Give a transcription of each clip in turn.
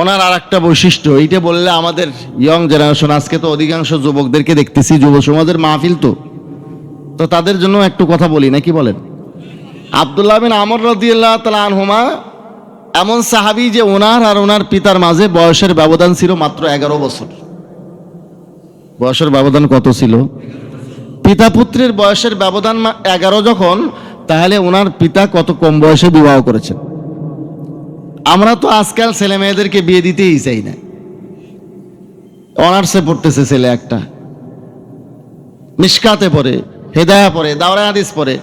ওনার আর একটা বৈশিষ্ট্য, এইটা বললে আমাদের ইয়ং জেনারেশন আজকে তো অধিকাংশ যুবকদেরকে দেখতেছি, যুব সমাজের মাহফিল তো। তো তাদের জন্য একটু কথা বলি, নাকি বলেন? আবদুল্লাহ বিন আমর রদিয়াল্লাহ তালা আনহুমা, এমন সাহাবি যে ওনার আর ওনার পিতার মাঝে বয়সের ব্যবধান ছিল মাত্র এগারো বছর। বয়সের ব্যবধান কত ছিল? পিতা পুত্রের বয়সের ব্যবধান এগারো যখন, তাহলে ওনার পিতা কত কম বয়সে বিবাহ করেছেন? আমরা তো আজকাল ছেলে মেয়েদেরকে বিয়ে দিতেই চাই না। অনার্সে পড়তেছে ছেলে একটা। মিসকাতে পড়ে, হেদায়া পড়ে দাওরা হাদিস পড়ে।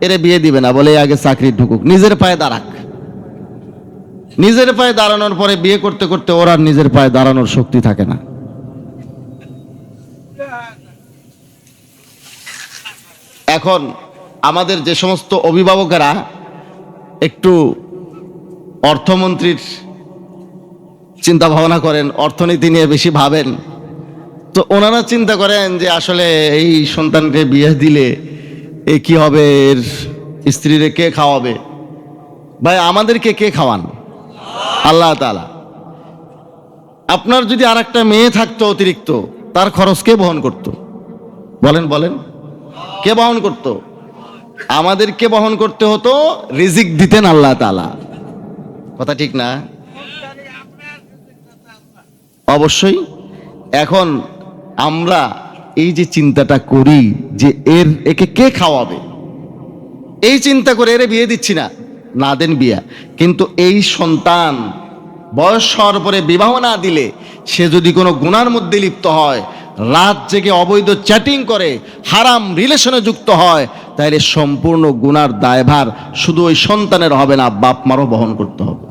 এরে বিয়ে দিবে না, বলে আগে চাকরি ঢুকুক, নিজের পায়ে দাঁড়াক। নিজের পায়ে দাঁড়ানোর পরে বিয়ে করতে করতে ওর নিজের পায়ে দাঁড়ানোর শক্তি থাকে না। এখন আমাদের যে সমস্ত অভিভাবকেরা একটু অর্থমন্ত্রীর চিন্তা ভাবনা করেন, অর্থনীতি নিয়ে বেশি ভাবেন। তো ওনারা চিন্তা করেন যে আসলে এই সন্তানকে বিয়ে দিলে এ কি হবে, এর স্ত্রীরে কে খাওয়াবে? ভাই, আমাদেরকে কে খাওয়ান? আল্লাহ তালা আপনার যদি আর একটা মেয়ে থাকতো অতিরিক্ত, তার খরচ কে বহন করত? বলেন বলেন। কে বহন করত? আমাদেরকে বহন করতে হতো, রিজিক দিতেন আল্লাহ তালা কথা ঠিক না? অবশ্যই। এখন আমরা এই যে চিন্তাটা করি যে এর, একে কে খাওয়াবে? এই চিন্তা করে এরে বিয়ে দিচ্ছি না। না দেন বিয়া। কিন্তু এই সন্তান বয়স হওয়ার পরে বিবাহ না দিলে সে যদি কোনো গুণার মধ্যে লিপ্ত হয়, রাত জেগে অবৈধ চ্যাটিং করে, হারাম রিলেশনে যুক্ত হয় তাহলে সম্পূর্ণ গুণার দায়ভার শুধু ওই সন্তানের হবে না বাপ মারও বহন করতে হবে।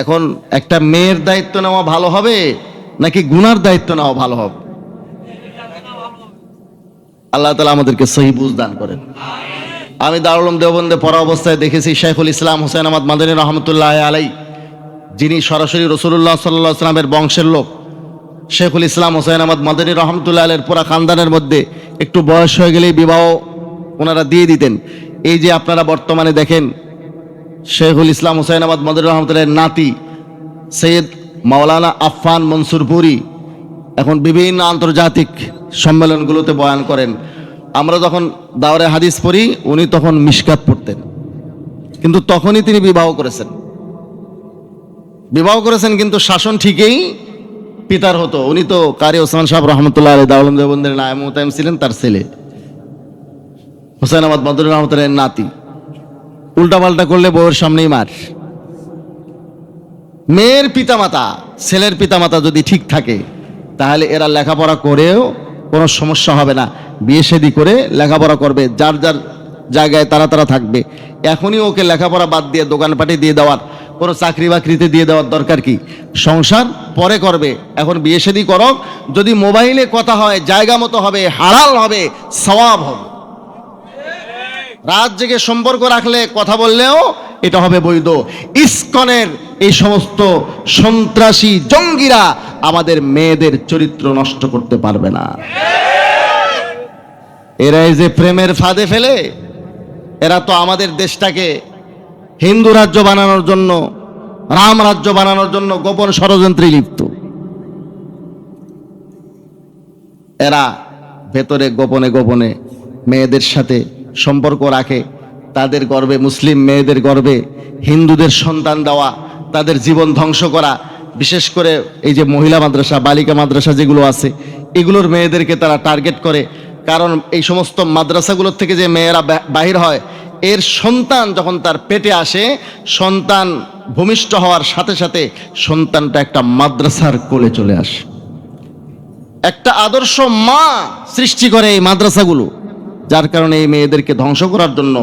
এখন একটা মেয়ের দায়িত্ব নেওয়া ভালো হবে নাকি গুনার দায়িত্ব নেওয়া ভালো হবে? আল্লাহ তালা আমাদেরকে সহি বুঝ দান করেন। আমি দারুলম দেওবন্দে পড়া অবস্থায় দেখেছি শেখুল ইসলাম হোসেন আহমদ মাদানী রহমতুল্লাহ আলাই যিনি সরাসরি রসুল্লাহ সাল্লাহ আসলামের বংশের লোক। শেখুল ইসলাম হোসেন আহমদ মাদানী রহমতুল্লাহ আলের পুরা খানদানের মধ্যে একটু বয়স হয়ে গেলেই বিবাহ ওনারা দিয়ে দিতেন। এই যে আপনারা বর্তমানে দেখেন শেখুল ইসলাম হোসেন আহমদ মদুর রহমতুল্লাহের নাতি সৈয়দ মাওলানা আফফান মনসুরপুরি এখন বিভিন্ন আন্তর্জাতিক সম্মেলনগুলোতে বয়ান করেন। আমরা যখন দাওরে হাদিস পড়ি, উনি তখন মিশকাত পড়তেন। কিন্তু তখনই তিনি বিবাহ করেছেন। বিবাহ করেছেন কিন্তু শাসন ঠিকই পিতার হতো। উনি তো কারি ওসমান সাহেব রহমতুল্লাহ আলী দাউলম দেবন্দের নায়ম ছিলেন তার ছেলে। হোসেন আহমদ মদুর নাতি। উল্টাপাল্টা করলে বউয়ের সামনেই মার। মেয়ের পিতামাতা, ছেলের পিতামাতা যদি ঠিক থাকে, তাহলে এরা লেখাপড়া করেও কোনো সমস্যা হবে না। বিয়ে সেদি করে লেখাপড়া করবে, যার যার জায়গায় তারা তারা থাকবে। এখনই ওকে লেখাপড়া বাদ দিয়ে দোকানপাটে দিয়ে দেওয়ার, কোনো চাকরি বাকরিতে দিয়ে দেওয়ার দরকার কি? সংসার পরে করবে। এখন বিয়ে শাদী করো যদি মোবাইলে কথা হয়, জায়গা মতো হবে, হালাল হবে, সওয়াব হবে। রাত জেগে সম্পর্ক রাখলে কথা বললেও এটা হবে বৈধ। ইস্কনের এই সমস্ত সন্ত্রাসী জঙ্গিরা আমাদের মেয়েদের চরিত্র নষ্ট করতে পারবে না। এরা এই যে প্রেমের ফাঁদে ফেলে, এরা তো আমাদের দেশটাকে হিন্দু রাজ্য বানানোর জন্য, রাম রাজ্য বানানোর জন্য গোপন ষড়যন্ত্রে লিপ্ত। এরা ভেতরে গোপনে গোপনে মেয়েদের সাথে সম্পর্ক রাখে। তাদের গর্বে মুসলিম মেয়েদের গর্বে হিন্দুদের সন্তান দেওয়া, তাদের জীবন ধ্বংস করা, বিশেষ করে এই যে মহিলা মাদ্রাসা, বালিকা মাদ্রাসা যেগুলো আছে, এগুলোর মেয়েদেরকে তারা টার্গেট করে। কারণ এই সমস্ত মাদ্রাসাগুলোর থেকে যে মেয়েরা বাহির হয়, এর সন্তান যখন তার পেটে আসে, সন্তান ভূমিষ্ঠ হওয়ার সাথে সাথে সন্তানটা একটা মাদ্রাসার কোলে চলে আসে। একটা আদর্শ মা সৃষ্টি করে এই মাদ্রাসাগুলো। যার কারণে এই মেয়েদেরকে ধ্বংস করার জন্য,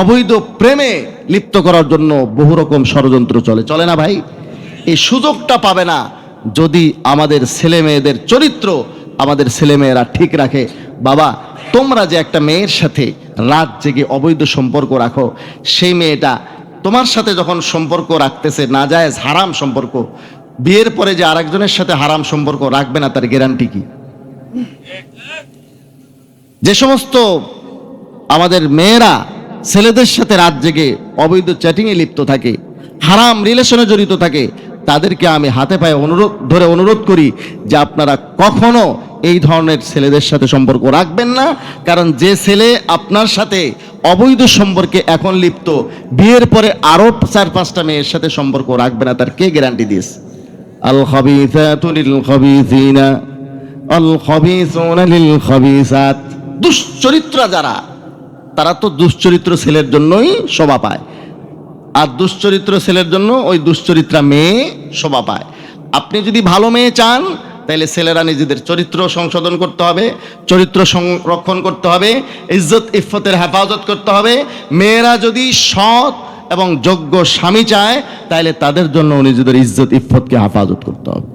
অবৈধ প্রেমে লিপ্ত করার জন্য বহু রকম ষড়যন্ত্র চলে। চলে না ভাই? এই সুযোগটা পাবে না যদি আমাদের ছেলে মেয়েদের চরিত্র আমাদের ছেলে মেয়েরা ঠিক রাখে। বাবা, তোমরা যে একটা মেয়ের সাথে রাত জেগে অবৈধ সম্পর্ক রাখো, সেই মেয়েটা তোমার সাথে যখন সম্পর্ক রাখতেছে না যায় হারাম সম্পর্ক, বিয়ের পরে যে আরেকজনের সাথে হারাম সম্পর্ক রাখবে না, তার গ্যারান্টি কি? যে সমস্ত আমাদের মেয়েরা ছেলেদের সাথে রাত জেগে অবৈধ চ্যাটিংয়ে লিপ্ত থাকে, হারাম রিলেশনে জড়িত থাকে, তাদেরকে আমি হাতে পায়ে অনুরোধ, ধরে অনুরোধ করি যে আপনারা কখনো এই ধরনের ছেলেদের সাথে সম্পর্ক রাখবেন না, কারণ যে ছেলে আপনার সাথে অবৈধ সম্পর্কে এখন লিপ্ত, বিয়ের পরে আরও চার, পাঁচটা মেয়ের সাথে সম্পর্ক রাখবে না, তার কে গ্যারান্টি দিয়েছে আল খাবিসাতু লিল খাবিসিনা, আল খাবিসুনা লিল খাবিসাত। দুশ্চরিত্র যারা, তারা তো দুশ্চরিত্র ছেলের জন্যই শোভা পায়। আর দুশ্চরিত্র ছেলের জন্য ওই দুশ্চরিত্রা মেয়ে শোভা পায়। আপনি যদি ভালো মেয়ে চান তাহলে ছেলেরা নিজেদের চরিত্র সংশোধন করতে হবে, চরিত্র সংরক্ষণ করতে হবে, ইজ্জত, ইফতের হেফাজত করতে হবে। মেয়েরা যদি সৎ এবং যোগ্য স্বামী চায় তাহলে তাদের জন্য নিজেদের ইজ্জত, ইফতকে হেফাজত করতে হবে।